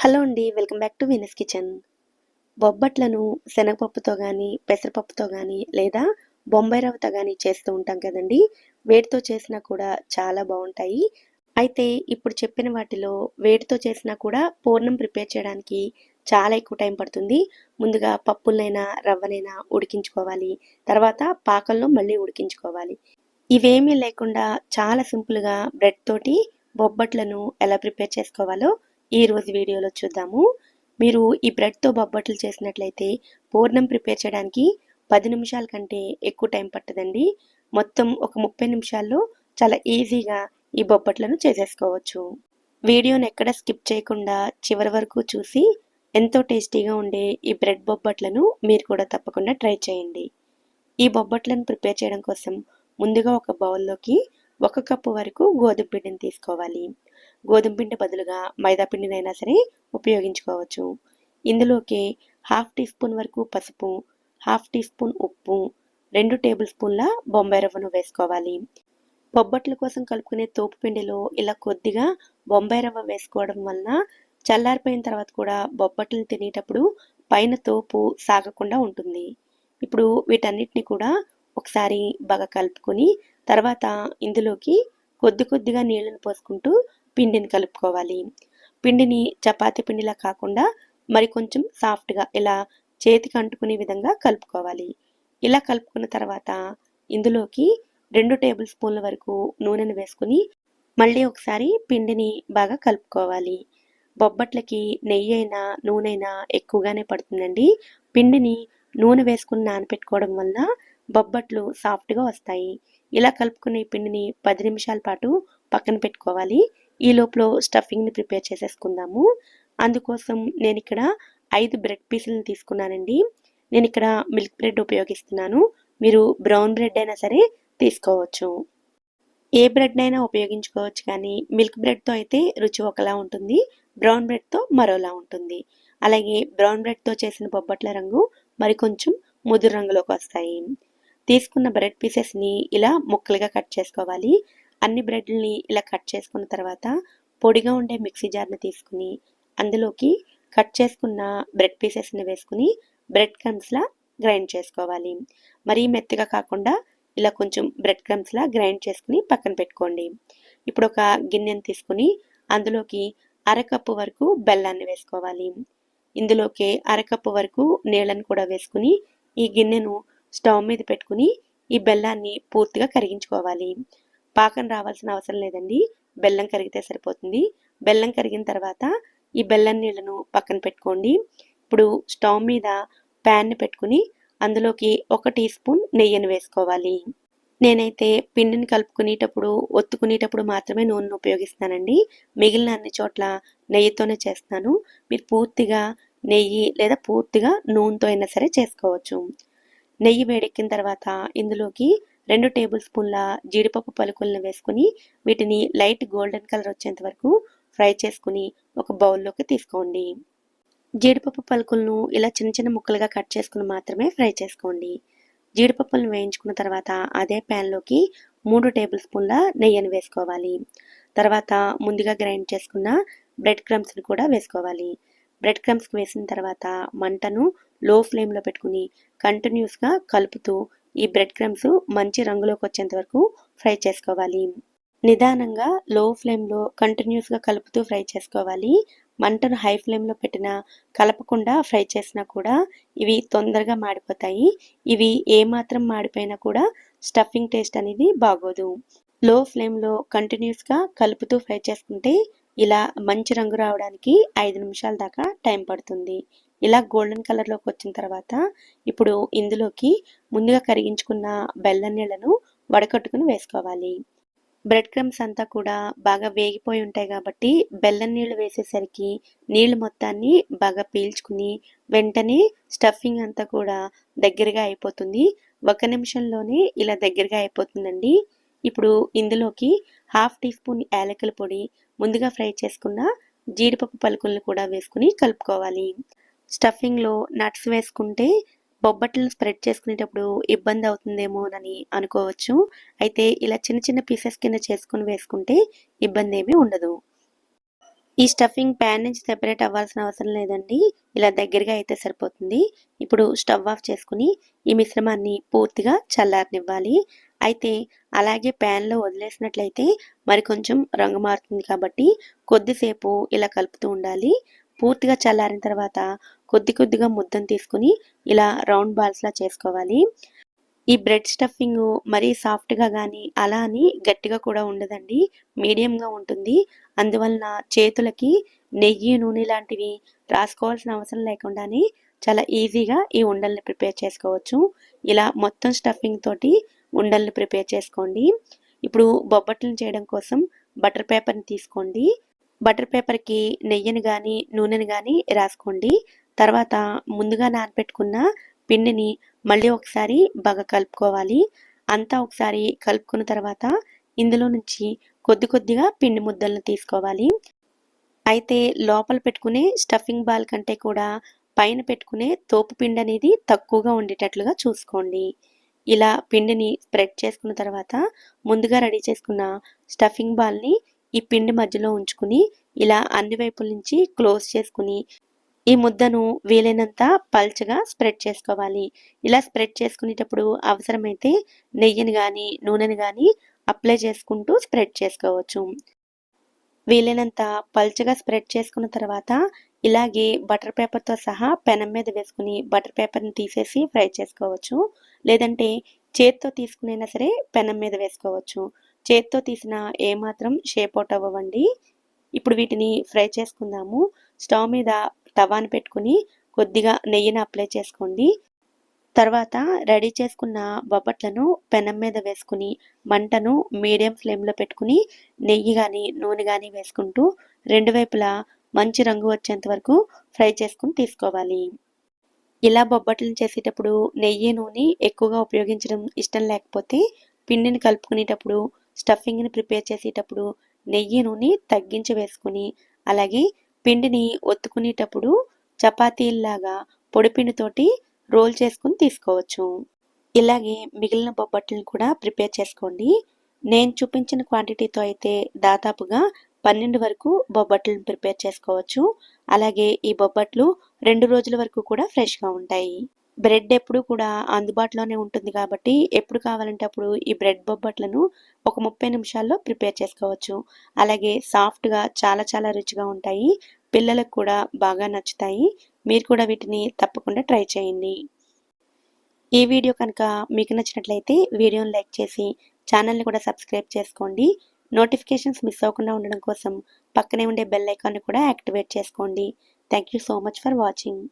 Hello అండి welcome back to Venus kitchen. బొబ్బట్లను శనగపప్పుతో కానీ పెసరపప్పుతో కానీ లేదా బొంబాయి రవ్వతో కానీ చేస్తూ ఉంటాం కదండి. వేటితో చేసినా కూడా చాలా బాగుంటాయి. అయితే ఇప్పుడు చెప్పిన వాటిలో వేటితో చేసినా కూడా పూర్ణం ప్రిపేర్ చేయడానికి చాలా ఎక్కువ టైం పడుతుంది. ముందుగా పప్పులనైనా రవ్వనైనా ఉడికించుకోవాలి. తర్వాత పాకంలో మళ్ళీ ఉడికించుకోవాలి. ఇవేమీ లేకుండా చాలా సింపుల్గా బ్రెడ్ తోటి బొబ్బట్లను ఎలా ప్రిపేర్ చేసుకోవాలో ఈ రోజు వీడియోలో చూద్దాము. మీరు ఈ బ్రెడ్తో బొబ్బట్లు చేసినట్లయితే పూర్ణం ప్రిపేర్ చేయడానికి పది నిమిషాల కంటే ఎక్కువ టైం పట్టదండి. మొత్తం ఒక ముప్పై నిమిషాల్లో చాలా ఈజీగా ఈ బొబ్బట్లను చేసేసుకోవచ్చు. వీడియోని ఎక్కడ స్కిప్ చేయకుండా చివరి వరకు చూసి ఎంతో టేస్టీగా ఉండే ఈ బ్రెడ్ బొబ్బట్లను మీరు కూడా తప్పకుండా ట్రై చేయండి. ఈ బొబ్బట్లను ప్రిపేర్ చేయడం కోసం ముందుగా ఒక బౌల్లోకి ఒక కప్పు వరకు గోధుమ పిండిని తీసుకోవాలి. గోధుమ పిండి బదులుగా మైదా పిండినైనా సరే ఉపయోగించుకోవచ్చు. ఇందులోకి హాఫ్ టీ స్పూన్ వరకు పసుపు హాఫ్ టీ స్పూన్ ఉప్పు రెండు టేబుల్ స్పూన్ల బొంబాయి రవ్వను వేసుకోవాలి. బొబ్బట్ల కోసం కలుపుకునే తోపు పిండిలో ఇలా కొద్దిగా బొంబాయి రవ్వ వేసుకోవడం వలన చల్లారిపోయిన తర్వాత కూడా బొబ్బట్లను తినేటప్పుడు పైన తోపు సాగకుండా ఉంటుంది. ఇప్పుడు వీటన్నిటిని కూడా ఒకసారి బాగా కలుపుకొని తర్వాత ఇందులోకి కొద్ది కొద్దిగా నీళ్ళను పోసుకుంటూ పిండిని కలుపుకోవాలి. పిండిని చపాతీ పిండిలా కాకుండా మరి కొంచెం సాఫ్ట్గా ఇలా చేతికి అంటుకునే విధంగా కలుపుకోవాలి. ఇలా కలుపుకున్న తర్వాత ఇందులోకి రెండు టేబుల్ స్పూన్ల వరకు నూనెను వేసుకుని మళ్ళీ ఒకసారి పిండిని బాగా కలుపుకోవాలి. బొబ్బట్లకి నెయ్యి అయినా నూనె అయినా ఎక్కువగానే పడుతుందండి. పిండిని నూనె వేసుకుని నానపెట్టుకోవడం వల్ల బొబ్బట్లు సాఫ్ట్గా వస్తాయి. ఇలా కలుపుకునే పిండిని పది నిమిషాల పాటు పక్కన పెట్టుకోవాలి. ఈ లోపల స్టఫింగ్ని ప్రిపేర్ చేసేసుకుందాము. అందుకోసం నేను ఇక్కడ ఐదు బ్రెడ్ పీసులను తీసుకున్నానండి. నేను ఇక్కడ మిల్క్ బ్రెడ్ ఉపయోగిస్తున్నాను. మీరు బ్రౌన్ బ్రెడ్ అయినా సరే తీసుకోవచ్చు. ఏ బ్రెడ్ అయినా ఉపయోగించుకోవచ్చు కానీ మిల్క్ బ్రెడ్తో అయితే రుచి ఒకలా ఉంటుంది. బ్రౌన్ బ్రెడ్తో మరోలా ఉంటుంది. అలాగే బ్రౌన్ బ్రెడ్తో చేసిన బొబ్బట్ల రంగు మరి కొంచెం ముదురు రంగులోకి వస్తాయి. తీసుకున్న బ్రెడ్ పీసెస్ని ఇలా ముక్కలుగా కట్ చేసుకోవాలి. అన్ని బ్రెడ్లని ఇలా కట్ చేసుకున్న తర్వాత పొడిగా ఉండే మిక్సీ జార్ని తీసుకుని అందులోకి కట్ చేసుకున్న బ్రెడ్ పీసెస్ని వేసుకుని బ్రెడ్ క్రమ్స్లా గ్రైండ్ చేసుకోవాలి. మరీ మెత్తగా కాకుండా ఇలా కొంచెం బ్రెడ్ క్రమ్స్లా గ్రైండ్ చేసుకుని పక్కన పెట్టుకోండి. ఇప్పుడు ఒక గిన్నెను తీసుకుని అందులోకి అరకప్పు వరకు బెల్లాన్ని వేసుకోవాలి. ఇందులోకి అరకప్పు వరకు నీళ్ళని కూడా వేసుకుని ఈ గిన్నెను స్టవ్ మీద పెట్టుకుని ఈ బెల్లాన్ని పూర్తిగా కరిగించుకోవాలి. పాకం రావాల్సిన అవసరం లేదండి. బెల్లం కరిగితే సరిపోతుంది. బెల్లం కరిగిన తర్వాత ఈ బెల్లం నీళ్ళను పక్కన పెట్టుకోండి. ఇప్పుడు స్టవ్ మీద ప్యాన్ని పెట్టుకుని అందులోకి ఒక టీ స్పూన్ నెయ్యిని వేసుకోవాలి. నేనైతే పిండిని కలుపుకునేటప్పుడు ఒత్తుకునేటప్పుడు మాత్రమే నూనెను ఉపయోగిస్తానండి. మిగిలిన అన్ని చోట్ల నెయ్యితోనే చేస్తాను. మీరు పూర్తిగా నెయ్యి లేదా పూర్తిగా నూనెతో అయినా సరే చేసుకోవచ్చు. నెయ్యి వేడెక్కిన తర్వాత ఇందులోకి రెండు టేబుల్ స్పూన్ల జీడిపప్పు పలుకులను వేసుకుని వీటిని లైట్ గోల్డెన్ కలర్ వచ్చేంత వరకు ఫ్రై చేసుకుని ఒక బౌల్లోకి తీసుకోండి. జీడిపప్పు పలుకులను ఇలా చిన్న చిన్న ముక్కలుగా కట్ చేసుకుని మాత్రమే ఫ్రై చేసుకోండి. జీడిపప్పులను వేయించుకున్న తర్వాత అదే ప్యాన్లోకి మూడు టేబుల్ స్పూన్ల నెయ్యిని వేసుకోవాలి. తర్వాత ముందుగా గ్రైండ్ చేసుకున్న బ్రెడ్ క్రమ్స్ని కూడా వేసుకోవాలి. బ్రెడ్ క్రమ్స్ వేసిన తర్వాత మంటను లో ఫ్లేమ్లో పెట్టుకుని కంటిన్యూస్గా కలుపుతూ ఈ బ్రెడ్ క్రమ్స్ మంచి రంగులోకి వచ్చేంత వరకు ఫ్రై చేసుకోవాలి. నిదానంగా లో ఫ్లేమ్లో కంటిన్యూస్గా కలుపుతూ ఫ్రై చేసుకోవాలి. మంటను హై ఫ్లేమ్లో పెట్టినా కలపకుండా ఫ్రై చేసినా కూడా ఇవి తొందరగా మాడిపోతాయి. ఇవి ఏమాత్రం మాడిపోయినా కూడా స్టఫింగ్ టేస్ట్ అనేది బాగోదు. లో ఫ్లేమ్లో కంటిన్యూస్గా కలుపుతూ ఫ్రై చేసుకుంటే ఇలా మంచి రంగు రావడానికి ఐదు నిమిషాల దాకా టైం పడుతుంది. ఇలా గోల్డెన్ కలర్లోకి వచ్చిన తర్వాత ఇప్పుడు ఇందులోకి ముందుగా కరిగించుకున్న బెల్లం నీళ్ళను వడకట్టుకుని వేసుకోవాలి. బ్రెడ్ క్రమ్స్ అంతా కూడా బాగా వేగిపోయి ఉంటాయి కాబట్టి బెల్లం నీళ్ళు వేసేసరికి నీళ్ళు మొత్తాన్ని బాగా పీల్చుకుని వెంటనే స్టఫింగ్ అంతా కూడా దగ్గరగా అయిపోతుంది. ఒక నిమిషంలోనే ఇలా దగ్గరగా అయిపోతుందండి. ఇప్పుడు ఇందులోకి హాఫ్ టీ స్పూన్ యాలకుల పొడి ముందుగా ఫ్రై చేసుకున్న జీడిపప్పు పలుకులను కూడా వేసుకుని కలుపుకోవాలి. స్టఫింగ్లో నట్స్ వేసుకుంటే బొబ్బట్లను స్ప్రెడ్ చేసుకునేటప్పుడు ఇబ్బంది అవుతుందేమోనని అనుకోవచ్చు. అయితే ఇలా చిన్న చిన్న పీసెస్ కింద చేసుకుని వేసుకుంటే ఇబ్బంది ఏమీ ఉండదు. ఈ స్టఫింగ్ ప్యాన్ నుంచి సెపరేట్ అవ్వాల్సిన అవసరం లేదండి. ఇలా దగ్గరగా అయితే సరిపోతుంది. ఇప్పుడు స్టవ్ ఆఫ్ చేసుకుని ఈ మిశ్రమాన్ని పూర్తిగా చల్లారనివ్వాలి. అయితే అలాగే ప్యాన్లో వదిలేసినట్లయితే మరి కొంచెం రంగు మారుతుంది కాబట్టి కొద్దిసేపు ఇలా కలుపుతూ ఉండాలి. పూర్తిగా చల్లారిన తర్వాత కొద్ది కొద్దిగా ముద్దను తీసుకుని ఇలా రౌండ్ బాల్స్లా చేసుకోవాలి. ఈ బ్రెడ్ స్టఫింగ్ మరీ సాఫ్ట్గా కానీ అలా అని గట్టిగా కూడా ఉండదండి. మీడియంగా ఉంటుంది. అందువలన చేతులకి నెయ్యి నూనె లాంటివి రాసుకోవాల్సిన అవసరం లేకుండానే చాలా ఈజీగా ఈ ఉండల్ని ప్రిపేర్ చేసుకోవచ్చు. ఇలా మొత్తం స్టఫింగ్ తోటి ఉండల్ని ప్రిపేర్ చేసుకోండి. ఇప్పుడు బొబ్బట్లను చేయడం కోసం బటర్ పేపర్ని తీసుకోండి. బటర్ పేపర్కి నెయ్యిని కానీ నూనెని కానీ రాసుకోండి. తర్వాత ముందుగా నానబెట్టుకున్న పిండిని మళ్ళీ ఒకసారి బాగా కలుపుకోవాలి. అంతా ఒకసారి కలుపుకున్న తర్వాత ఇందులో నుంచి కొద్ది కొద్దిగా పిండి ముద్దలను తీసుకోవాలి. అయితే లోపల పెట్టుకునే స్టఫింగ్ బాల్ కంటే కూడా పైన పెట్టుకునే తోపు పిండి అనేది తక్కువగా ఉండేటట్లుగా చూసుకోండి. ఇలా పిండిని స్ప్రెడ్ చేసుకున్న తర్వాత ముందుగా రెడీ చేసుకున్న స్టఫింగ్ బాల్ని ఈ పిండి మధ్యలో ఉంచుకుని ఇలా అన్ని వైపుల నుంచి క్లోజ్ చేసుకుని ఈ ముద్దను వీలైనంత పల్చగా స్ప్రెడ్ చేసుకోవాలి. ఇలా స్ప్రెడ్ చేసుకునేటప్పుడు అవసరమైతే నెయ్యిని కానీ నూనెని కానీ అప్లై చేసుకుంటూ స్ప్రెడ్ చేసుకోవచ్చు. వీలైనంత పల్చగా స్ప్రెడ్ చేసుకున్న తర్వాత ఇలాగే బటర్ పేపర్తో సహా పెనం మీద వేసుకుని బటర్ పేపర్ని తీసేసి ఫ్రై చేసుకోవచ్చు. లేదంటే చేత్తో తీసుకునైనా సరే పెనం మీద వేసుకోవచ్చు. చేత్తో తీసిన ఏమాత్రం షేప్ అవుట్ అవ్వండి ఇప్పుడు వీటిని ఫ్రై చేసుకుందాము. స్టవ్ మీద తవాను పెట్టుకుని కొద్దిగా నెయ్యిని అప్లై చేసుకోండి. తర్వాత రెడీ చేసుకున్న బొబ్బట్లను పెనం మీద వేసుకుని మంటను మీడియం ఫ్లేమ్లో పెట్టుకుని నెయ్యి కానీ నూనె కానీ వేసుకుంటూ రెండు వైపులా మంచి రంగు వచ్చేంత వరకు ఫ్రై చేసుకుని తీసుకోవాలి. ఇలా బొబ్బట్లను చేసేటప్పుడు నెయ్యి నూనె ఎక్కువగా ఉపయోగించడం ఇష్టం లేకపోతే పిండిని కలుపుకునేటప్పుడు స్టఫింగ్ని ప్రిపేర్ చేసేటప్పుడు నెయ్యి నూనె తగ్గించి వేసుకుని అలాగే పిండిని ఒత్తుకునేటప్పుడు చపాతీల్లాగా పొడిపిండితోటి రోల్ చేసుకుని తీసుకోవచ్చు. ఇలాగే మిగిలిన బొబ్బట్లను కూడా ప్రిపేర్ చేసుకోండి. నేను చూపించిన క్వాంటిటీతో అయితే దాదాపుగా పన్నెండు వరకు బొబ్బట్లను ప్రిపేర్ చేసుకోవచ్చు. అలాగే ఈ బొబ్బట్లు రెండు రోజుల వరకు కూడా ఫ్రెష్గా ఉంటాయి. బ్రెడ్ ఎప్పుడు కూడా అందుబాటులోనే ఉంటుంది కాబట్టి ఎప్పుడు కావాలంటే అప్పుడు ఈ బ్రెడ్ బొబ్బట్లను ఒక ముప్పై నిమిషాల్లో ప్రిపేర్ చేసుకోవచ్చు. అలాగే సాఫ్ట్గా చాలా చాలా రుచిగా ఉంటాయి. పిల్లలకు కూడా బాగా నచ్చుతాయి. మీరు కూడా వీటిని తప్పకుండా ట్రై చేయండి. ఈ వీడియో కనుక మీకు నచ్చినట్లయితే వీడియోని లైక్ చేసి ఛానల్ని కూడా సబ్స్క్రైబ్ చేసుకోండి. నోటిఫికేషన్స్ మిస్ అవ్వకుండా ఉండడం కోసం పక్కనే ఉండే బెల్ ఐకాన్ని కూడా యాక్టివేట్ చేసుకోండి. Thank you so much for watching.